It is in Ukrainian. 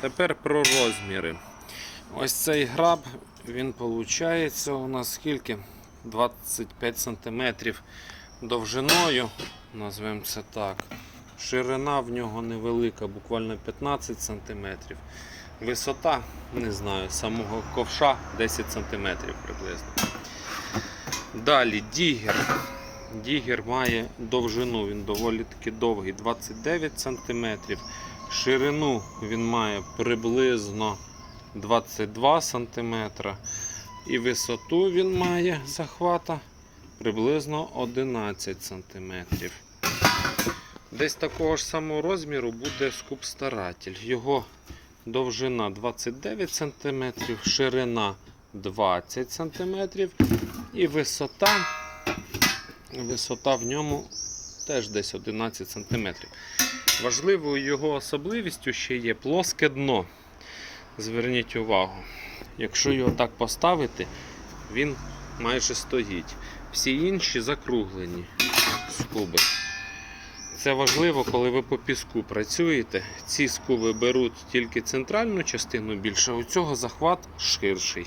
Тепер про розміри. Ось цей граб, він виходить у нас скільки? 25 см довжиною, назвемо це так. Ширина в нього невелика, буквально 15 см. Висота, не знаю, самого ковша 10 см приблизно. Далі дігер. Дігер має довжину, він доволі таки довгий, 29 см. Ширину він має приблизно 22 см. І висоту він має захвата приблизно 11 см. Десь такого ж самого розміру буде скуп старатель. Його довжина 29 см, ширина 20 см і висота, висота в ньому теж десь 11 см. Важливою його особливістю ще є плоске дно. Зверніть увагу. Якщо його так поставити, він майже стоїть. Всі інші закруглені скуби. Це важливо, коли ви по піску працюєте. Ці скуби беруть тільки центральну частину більше, у цього захват ширший.